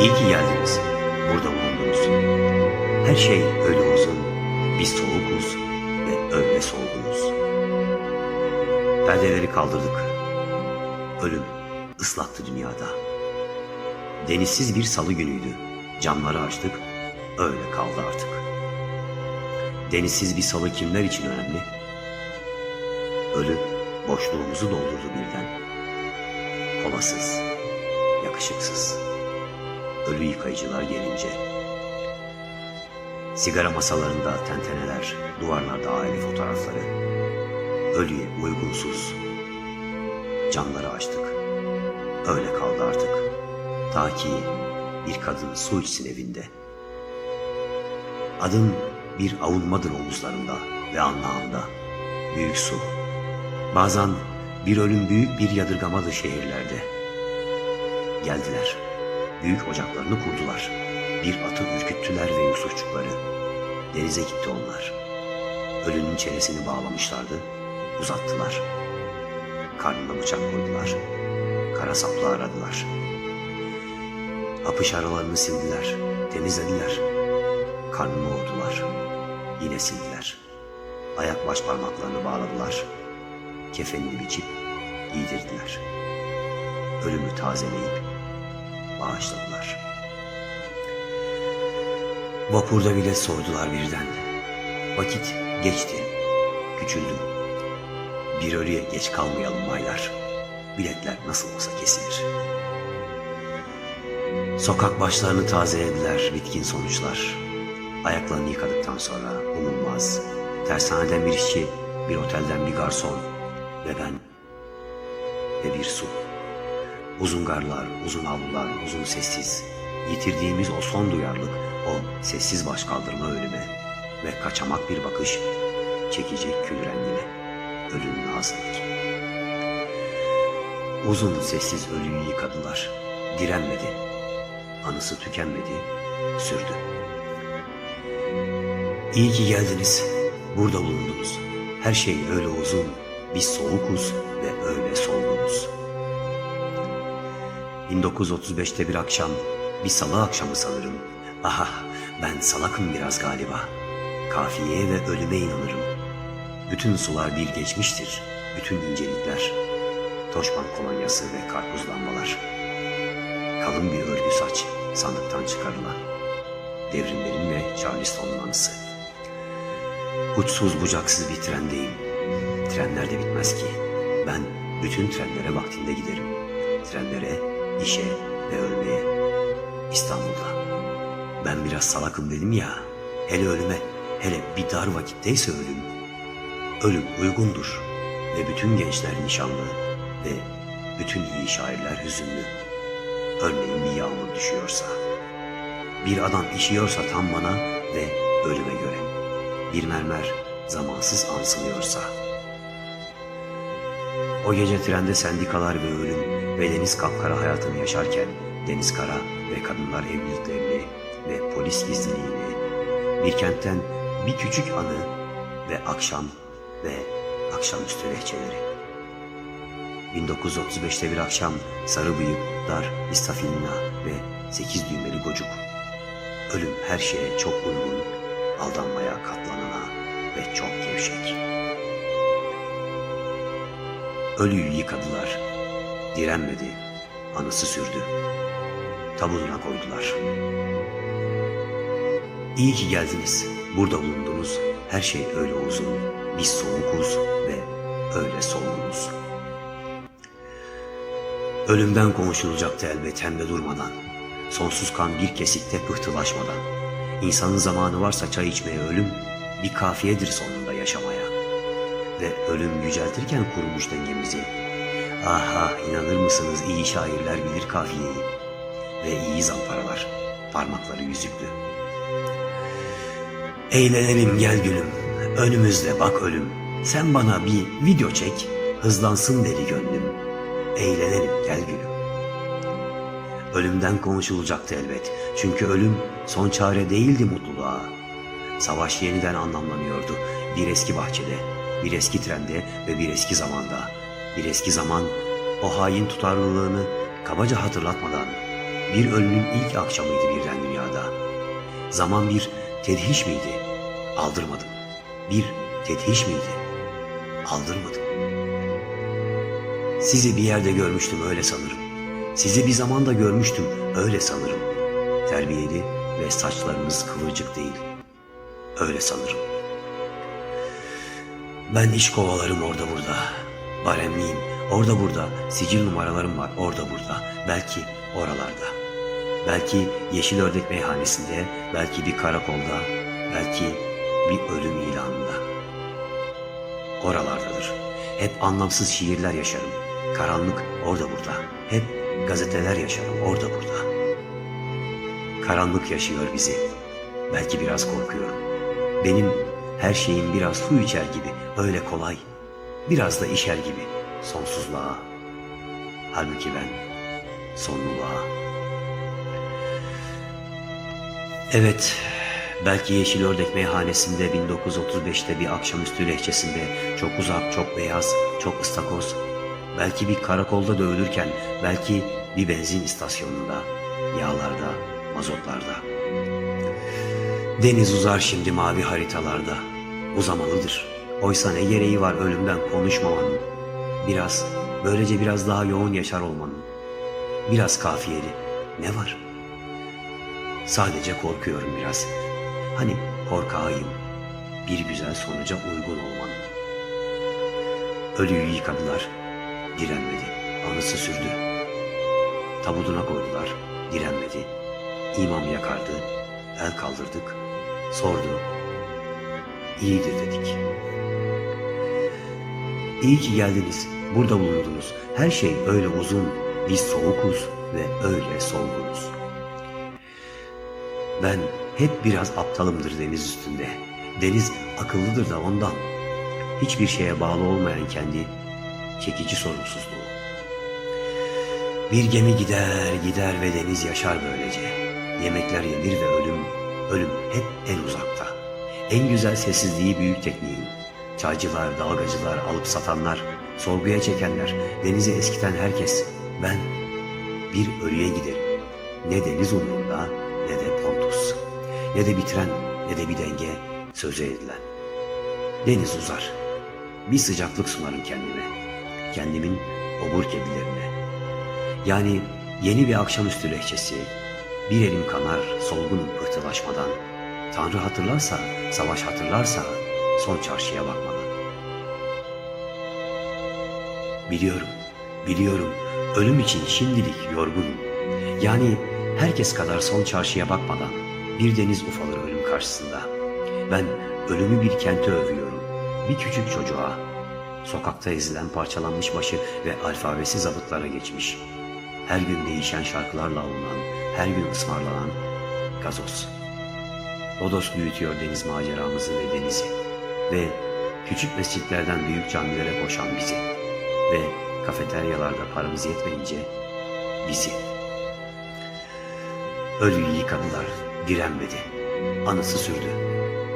İyi ki geldiniz. Burada bulundunuz. Her şey öyle uzun. Biz soğukuz ve öyle solgunuz. Perdeleri kaldırdık. Ölüm ıslattı dünyada. Denizsiz bir salı günüydü. Camları açtık. Öyle kaldı artık. Denizsiz bir salı kimler için önemli? Ölü boşluğumuzu doldurdu birden. Kolasız, yakışıksız. Ölü yıkayıcılar gelince. Sigara masalarında tenteneler, duvarlarda aile fotoğrafları. Ölüye uygunsuz. Camları açtık. Öyle kaldı artık. Ta ki bir kadın su içsin evinde. Adın bir avunmadır omuzlarında ve anlamda. Büyük su. Bazen bir ölüm büyük bir yadırgamadır şehirlerde. Geldiler. Büyük ocaklarını kurdular. Bir atı ürküttüler ve Yusufçukları. Denize gitti onlar. Ölünün çenesini bağlamışlardı. Uzattılar. Karnına bıçak koydular. Kara saplı aradılar. Apış aralarını sildiler. Temizlediler. Karnını ordular. Yine sildiler. Ayak baş parmaklarını bağladılar. Kefenini biçip giydirdiler. Ölümü tazeleyip bağışladılar. Vapurda bile sordular birden. Vakit geçti, küçüldü. Bir ölüye geç kalmayalım baylar. Biletler nasıl olsa kesilir. Sokak başlarını tazelediler bitkin sonuçlar. Ayaklarını yıkadıktan sonra umulmaz. Tersaneden bir işçi, bir otelden bir garson ve ben ve bir su. Uzun garlar, uzun havlular, uzun sessiz. Yitirdiğimiz o son duyarlılık, o sessiz baş kaldırma ölüme ve kaçamak bir bakış çekecek kül rengine, ölünün ağzındaki. Uzun sessiz ölüyü yıkadılar, direnmedi, anısı tükenmedi, sürdü. İyi ki geldiniz, burada bulundunuz. Her şey öyle uzun, biz soğukuz ve öyle solgunuz. 1935'te bir akşam, bir salı akşamı sanırım. Aha, ben salakım biraz galiba. Kafiyeye ve ölüme inanırım. Bütün sular bir geçmiştir, bütün incelikler. Toşban kolonyası ve karpuz lambalar. Kalın bir örgü saç, sandıktan çıkarılan. Devrimlerin ve Charleston'un anısı. Uçsuz bucaksız bir trendeyim. Trenler de bitmez ki. Ben bütün trenlere vaktinde giderim. Trenlere, işe ve ölmeye. İstanbul'da. Ben biraz salakım dedim ya. Hele ölüme, hele bir dar vakitteyse ölüm. Ölüm uygundur. Ve bütün gençler nişanlı ve bütün iyi şairler hüzünlü. Örneğin bir yağmur düşüyorsa. Bir adam işiyorsa tam bana ve ölüme göre. Bir mermer zamansız ansılıyorsa. O gece trende sendikalar ve ölüm ve deniz kapkara hayatını yaşarken deniz kara ve kadınlar evliliklerini ve polis gizliliğini bir kentten bir küçük anı ve akşam ve akşamüstü lehçeleri. 1935'te bir akşam sarı bıyık, dar, istafinina ve sekiz düğmeli gocuk. Ölüm her şeye çok uygun, aldanmaya katlanana ve çok gevşek. Ölüyü yıkadılar, direnmedi, anısı sürdü. Tabutuna koydular. İyi ki geldiniz, burada bulundunuz. Her şey öyle uzun, biz soğukuz ve öyle solunuz. Ölümden konuşulacaktı elbet hem de durmadan. Sonsuz kan bir kesikte pıhtılaşmadan. İnsanın zamanı varsa çay içmeye ölüm, bir kafiyedir sonunda yaşamaya. Ve ölüm yüceltirken kurmuş dengemizi. Aha inanır mısınız iyi şairler bilir kafiyeyi. Ve iyi zamparalar, parmakları yüzüklü. Eğlenelim gel gülüm, önümüzde bak ölüm. Sen bana bir video çek, hızlansın deli gönlüm. Eğlenelim gel gülüm. Ölümden konuşulacaktı elbet. Çünkü ölüm son çare değildi mutluluğa. Savaş yeniden anlamlanıyordu. Bir eski bahçede, bir eski trende ve bir eski zamanda. Bir eski zaman o hain tutarlılığını kabaca hatırlatmadan bir ölünün ilk akşamıydı birden dünyada. Zaman bir tedhiş miydi? Aldırmadım. Bir tedhiş miydi? Aldırmadım. Sizi bir yerde görmüştüm öyle sanırım. Sizi bir zamanda görmüştüm öyle sanırım. Terbiyeli ve saçlarınız kıvırcık değil. Öyle sanırım. Ben iş kovalarım orada burada. Baremliyim. Orada burada. Sicil numaralarım var orada burada. Belki oralarda. Belki Yeşil Ördek Meyhanesi'nde, belki bir karakolda, belki bir ölüm ilanında. Oralardadır. Hep anlamsız şiirler yaşarım. Karanlık orada burada. Hep gazeteler yaşarım orada burada. Karanlık yaşıyor bizi. Belki biraz korkuyorum. Benim her şeyim biraz su içer gibi öyle kolay. Biraz da işer gibi sonsuzluğa. Halbuki ben sonluluğa. Evet, belki Yeşil Ördek Meyhanesi'nde 1935'te bir akşamüstü lehçesinde çok uzak, çok beyaz, çok ıstakoz. Belki bir karakolda dövülürken, belki bir benzin istasyonunda, yağlarda, mazotlarda. Deniz uzar şimdi mavi haritalarda. Uzamalıdır. Oysa ne gereği var ölümden konuşmamanın. Biraz, böylece biraz daha yoğun yaşar olmanın. Biraz kafiyeli. Ne var? Sadece korkuyorum biraz. Hani korkağıyım. Bir güzel sonuca uygun olmanın. Ölüyü yıkadılar. Direnmedi. Anısı sürdü. Tabutuna koydular. Direnmedi. İmam yakardı. El kaldırdık. Sordu. İyidir dedik. İyi ki geldiniz. Burada bulundunuz. Her şey öyle uzun. Biz soğukuz ve öyle solgunuz. Ben hep biraz aptalımdır deniz üstünde. Deniz akıllıdır da ondan. Hiçbir şeye bağlı olmayan kendi çekici sorumsuzluğu. Bir gemi gider gider ve deniz yaşar böylece. Yemekler yenir ve ölüm, ölüm hep en uzakta. En güzel sessizliği büyük tekniğin. Çaycılar, dalgacılar, alıp satanlar, sorguya çekenler, denizi eskiten herkes. Ben bir ölüye giderim. Ne deniz umurunda ne de Pontus. Ne de bir tren ne de bir denge sözü edilen. Deniz uzar. Bir sıcaklık sunarım kendime. Kendimin obur kedilerine. Yani yeni bir akşamüstü lehçesi. Bir elim kanar solgunum pıhtılaşmadan. Tanrı hatırlarsa, savaş hatırlarsa son çarşıya bakmadan. Biliyorum, biliyorum ölüm için şimdilik yorgunum. Yani herkes kadar son çarşıya bakmadan bir deniz ufalır ölüm karşısında. Ben ölümü bir kente övüyorum, bir küçük çocuğa. Sokakta ezilen parçalanmış başı ve alfabesi zabıtlara geçmiş. Her gün değişen şarkılarla alınan, her gün ısmarlanan gazoz. Lodos büyütüyor deniz maceramızı ve denizi. Ve küçük mescitlerden büyük camilere koşan bizi. Ve kafeteryalarda paramız yetmeyince bizi. Ölüyü yıkadılar, direnmedi. Anısı sürdü.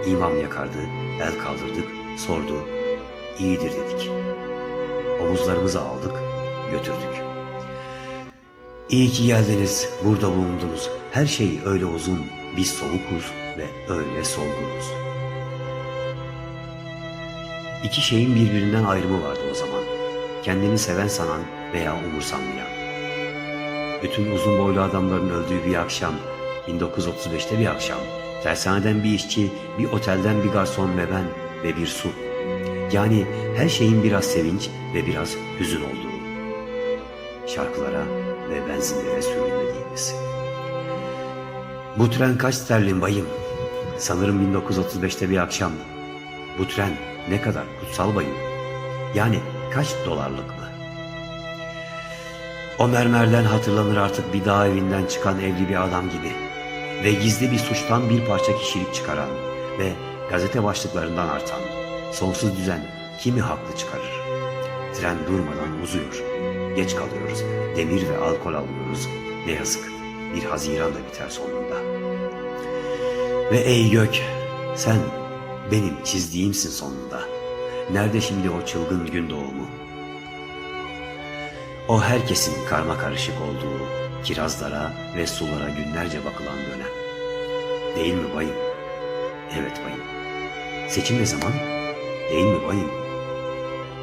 İmam yakardı, el kaldırdık, sordu. İyidir dedik. Omuzlarımızı aldık, götürdük. İyi ki geldiniz, burada bulundunuz. Her şey öyle uzun, biz soğukuz ve öyle solgunuz. İki şeyin birbirinden ayrımı vardı o zaman. Kendini seven sanan veya umursanmayan. Bütün uzun boylu adamların öldüğü bir akşam, 1935'te bir akşam, tersaneden bir işçi, bir otelden bir garson ve ben ve bir su. Yani her şeyin biraz sevinç ve biraz hüzün olduğu. Şarkılara ve benzinlere sürülmediğimiz. Bu tren kaç sterlin bayım? Sanırım 1935'te bir akşam. Bu tren ne kadar kutsal bayım? Yani kaç dolarlık mı? O mermerden hatırlanır artık bir dağ evinden çıkan evli bir adam gibi. Ve gizli bir suçtan bir parça kişilik çıkaran ve gazete başlıklarından artan sonsuz düzen kimi haklı çıkarır? Tren durmadan uzuyor. Geç kalıyoruz. Demir ve alkol alıyoruz. Ne yazık. Bir Haziran da biter sonunda. Ve ey gök, sen benim çizdiğimsin sonunda. Nerede şimdi o çılgın gün doğumu? O herkesin karma karışık olduğu, kirazlara ve sulara günlerce bakılan dönem. Değil mi bayım? Evet bayım. Seçim ne zaman? Değil mi bayım?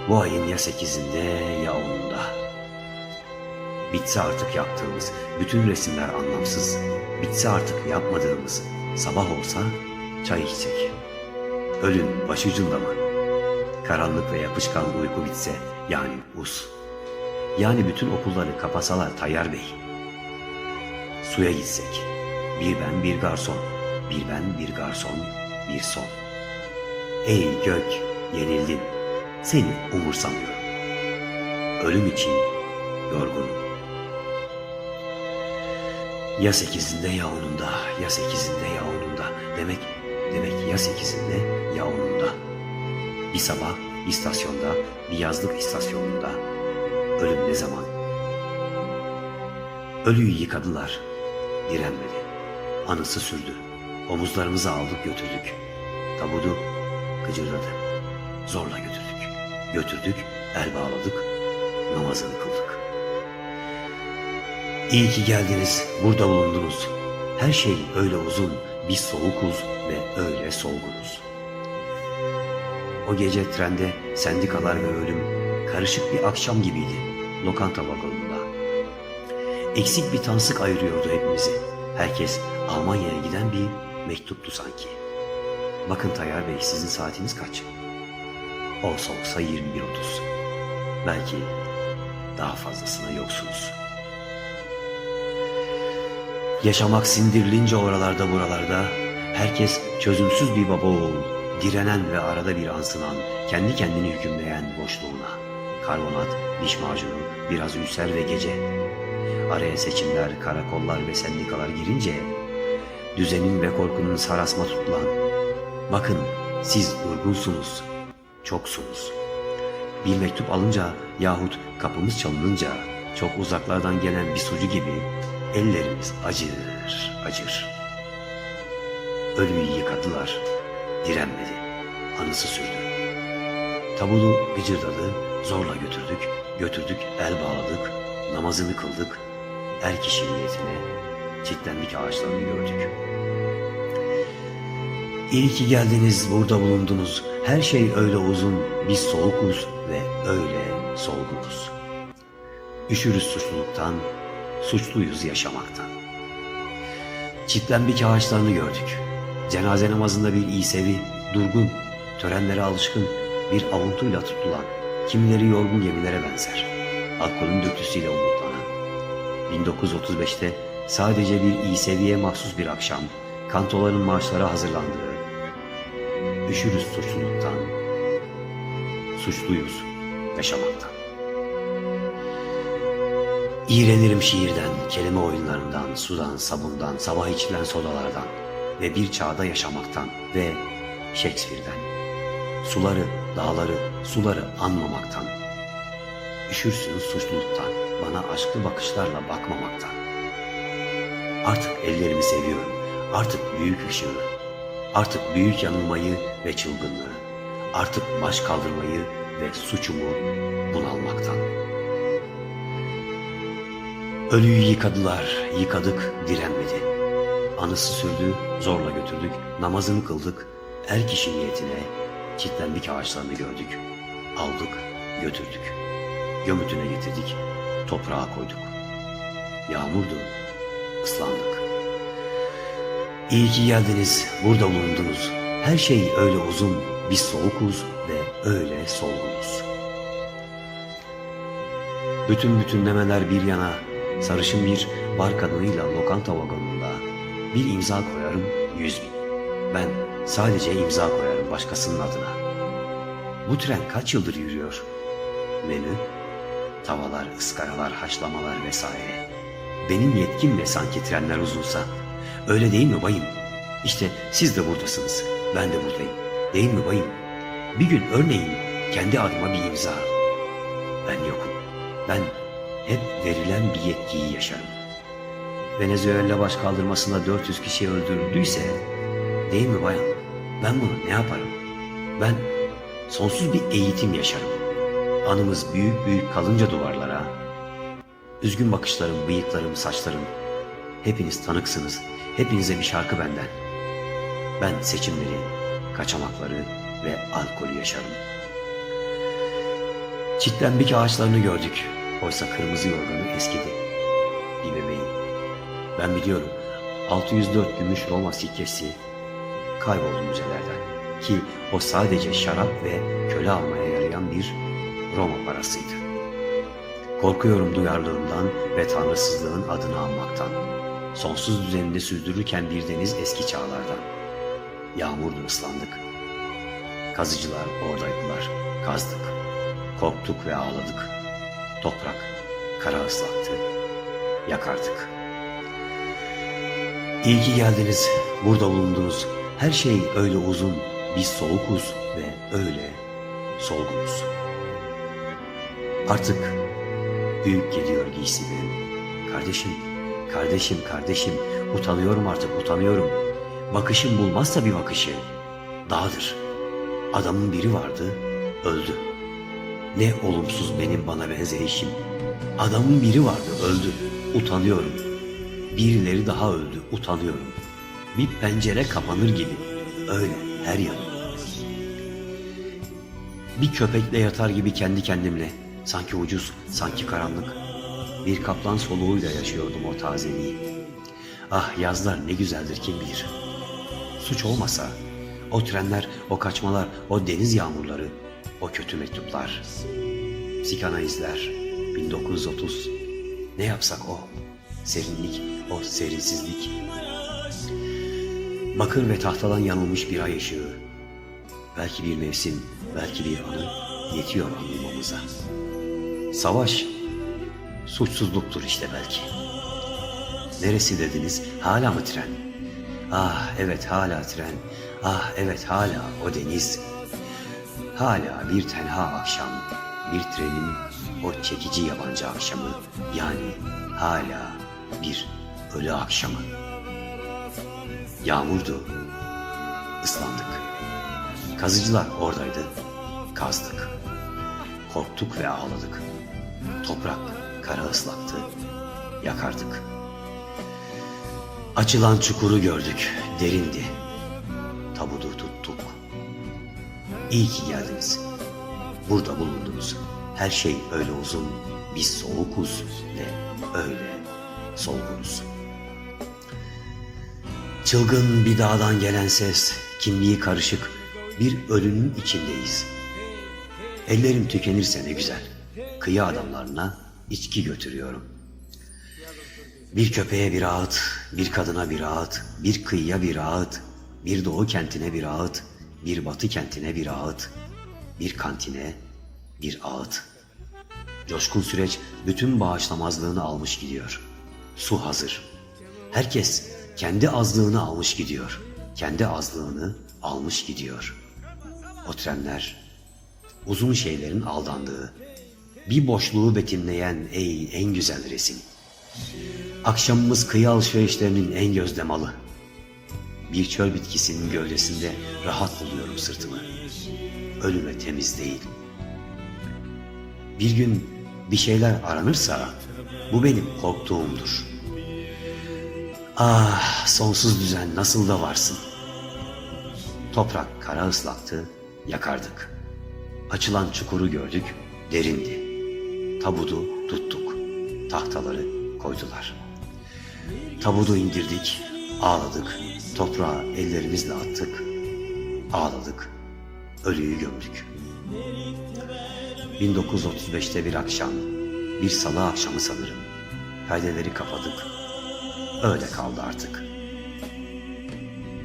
Bu ayın ya sekizinde ya onunda. Bitse artık yaptığımız bütün resimler anlamsız. Bitse artık yapmadığımız sabah olsa çay içsek. Ölün başucunda mı? Karanlık ve yapışkan uyku bitse yani us. Yani bütün okulları kapasalar Tayyar Bey. Suya gitsek. Bir ben bir garson. Bir ben bir garson. Bir son. Ey gök yenildin. Seni umursamıyorum. Ölüm için yorgunum. Ya sekizinde ya onunda, ya sekizinde ya onunda. Demek, demek ya sekizinde ya onunda. Bir sabah istasyonda, bir yazlık istasyonunda. Ölüm ne zaman? Ölüyü yıkadılar. Direnmedi. Anısı sürdü. Omuzlarımıza aldık götürdük. Tabudu gıcırdadı. Zorla götürdük. Götürdük, el bağladık, namazını kıldık. İyi ki geldiniz, burada bulundunuz. Her şey öyle uzun, biz soğukuz ve öyle solgunuz. O gece trende sendikalar ve ölüm karışık bir akşam gibiydi lokanta vagonunda. Eksik bir tansık ayırıyordu hepimizi. Herkes Almanya'ya giden bir mektuptu sanki. Bakın Tayyar Bey sizin saatiniz kaç? Olsa olsa 21.30. Belki daha fazlasına yoksunuz. Yaşamak sindirilince oralarda buralarda herkes çözümsüz bir baba oğul, direnen ve arada bir ansınan, kendi kendini hükümleyen boşluğuna. Karbonat, diş macunu, biraz ülser ve gece. Araya seçimler, karakollar ve sendikalar girince düzenin ve korkunun sarasma tutulan bakın siz durgunsunuz, çoksunuz. Bir mektup alınca yahut kapımız çalınınca çok uzaklardan gelen bir sucu gibi ellerimiz acır acır. Ölüyü yıkadılar, direnmedi, anısı sürdü. Tabulu gıcırdadı, zorla götürdük, götürdük el bağladık, namazını kıldık, er kişi niyetine çitlendik ağaçlarını gördük. İyi ki geldiniz, burada bulundunuz. Her şey öyle uzun, biz soğukuz ve öyle solgunuz. Üşürüz suçluluktan, suçluyuz yaşamaktan. Çitlenbik ağaçlarını gördük. Cenaze namazında bir İsevi, durgun, törenlere alışkın, bir avuntuyla tutulan, kimileri yorgun gemilere benzer. Alkolün dürtüsüyle umutlanan. 1935'te sadece bir İsevi'ye mahsus bir akşam, kantoların marşlara hazırlandığı, üşürüz suçluluktan, suçluyuz yaşamaktan. İğrenirim şiirden, kelime oyunlarından, sudan, sabundan, sabah içilen sodalardan ve bir çağda yaşamaktan ve Shakespeare'den. Suları, dağları, suları anmamaktan. Üşürsünüz suçluluktan, bana aşklı bakışlarla bakmamaktan. Artık ellerimi seviyorum, artık büyük ışığı, artık büyük yanılmayı ve çılgınlığı, artık baş kaldırmayı ve suçumu bunalmaktan. Ölüyü yıkadılar, yıkadık, direnmedi. Anısı sürdü, zorla götürdük, namazını kıldık, er kişi niyetine çitlendik ağaçlarını gördük. Aldık, götürdük. Gömütüne getirdik, toprağa koyduk. Yağmurdu, ıslandık. İyi ki geldiniz, burada bulundunuz. Her şey öyle uzun, biz soğukuz ve öyle solgunuz. Bütün bütünlemeler bir yana, sarışın bir bar kadınıyla lokanta vagonunda bir imza koyarım yüz bin. Ben sadece imza koyarım başkasının adına. Bu tren kaç yıldır yürüyor? Menü, tavalar, ıskaralar, haşlamalar vesaire. Benim yetkimle sanki trenler uzunsa. Öyle değil mi bayım? İşte siz de buradasınız. Ben de buradayım. Değil mi bayım? Bir gün örneğin kendi adıma bir imza. Ben yokum. Ben hep verilen bir yetkiyi yaşarım. Venezuela baş kaldırmasında 400 kişi öldürüldüyse, değil mi bayan? Ben bunu ne yaparım? Ben sonsuz bir eğitim yaşarım. Anımız büyük büyük kalınca duvarlara, Üzgün bakışlarım, bıyıklarım, saçlarım. Hepiniz tanıksınız. Hepinize bir şarkı benden. Ben seçimleri, kaçamakları ve alkolü yaşarım. Çitlenbik ağaçlarını gördük. Oysa kırmızı yorganı eskidi. Ben biliyorum 604 gümüş Roma sikkesi kayboldu müzelerden. Ki o sadece şarap ve köle almaya yarayan bir Roma parasıydı. Korkuyorum duyarlılığımdan ve tanrısızlığın adını anmaktan. Sonsuz düzenini sürdürürken bir deniz eski çağlardan. Yağmurdu ıslandık. Kazıcılar oradaydılar. Kazdık. Korktuk ve ağladık. Toprak kara ıslattı. Yakardık. İyi ki geldiniz. Burada bulundunuz. Her şey öyle uzun. Biz soğukuz ve öyle solgunuz. Artık büyük geliyor giysilerim. Kardeşim, kardeşim, kardeşim. Utanıyorum artık, utanıyorum. Bakışım bulmazsa bir bakışı. Dağdır. Adamın biri vardı, öldü. Ne olumsuz benim bana benzeyişim. Adamın biri vardı, öldü. Utanıyorum. Birileri daha öldü, utanıyorum. Bir pencere kapanır gibi. Öyle her yanım. Bir köpekle yatar gibi kendi kendimle. Sanki ucuz, sanki karanlık. Bir kaplan soluğuyla yaşıyordum o tazeliği. Ah yazlar ne güzeldir kim bilir. Suç olmasa o trenler, o kaçmalar, o deniz yağmurları, o kötü mektuplar. Psikanalizler, 1930. Ne yapsak o. Serinlik, o serinsizlik. Bakır ve tahtadan yanılmış bir ay ışığı. Belki bir mevsim, belki bir anı yetiyor anlamamıza. Savaş, suçsuzluktur işte belki. Neresi dediniz? Hala mı tren? Ah evet hala tren. Ah evet hala o deniz. Hala bir tenha akşam, bir trenin o çekici yabancı akşamı. Yani hala bir ölü akşamı. Yağmurdu, ıslandık. Kazıcılar oradaydı, kazdık. Korktuk ve ağladık. Toprak kara ıslaktı, yakardık. Açılan çukuru gördük, derindi. Tabudu tuttuk. İyi ki geldiniz. Burada bulundunuz. Her şey öyle uzun, biz soğukuz ve öyle solgunuz. Çılgın bir dağdan gelen ses, kimliği karışık, bir ölünün içindeyiz. Ellerim tükenirse ne güzel, kıyı adamlarına içki götürüyorum. Bir köpeğe bir ağıt, bir kadına bir ağıt, bir kıyıya bir ağıt, bir doğu kentine bir ağıt, bir batı kentine bir ağıt, bir kantine bir ağıt. Coşkun süreç bütün bağışlamazlığını almış gidiyor. Su hazır. Herkes kendi azlığını almış gidiyor. Kendi azlığını almış gidiyor. O trenler uzun şeylerin aldandığı, bir boşluğu betimleyen ey en güzel resim. Akşamımız kıyı alışverişlerinin en gözde malı. Bir çöl bitkisinin gövdesinde rahat buluyorum sırtımı. Ölüme temiz değil. Bir gün bir şeyler aranırsa bu benim korktuğumdur. Ah sonsuz düzen nasıl da varsın. Toprak kara ıslaktı, yakardık. Açılan çukuru gördük, derindi. Tabudu tuttuk, tahtaları koydular. Tabudu indirdik, ağladık, toprağa ellerimizle attık, ağladık, ölüyü gömdük. 1935'te bir akşam, bir salı akşamı sanırım. Perdeleri kapadık, öyle kaldı artık.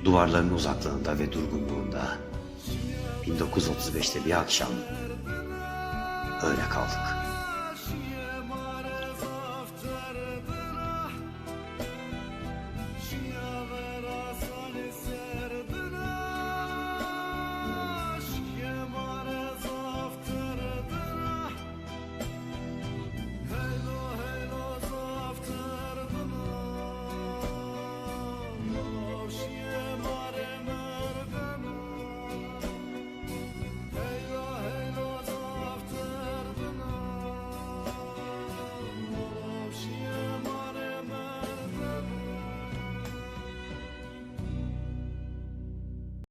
Duvarların uzaklığında ve durgunluğunda 1935'te bir akşam öyle kaldık.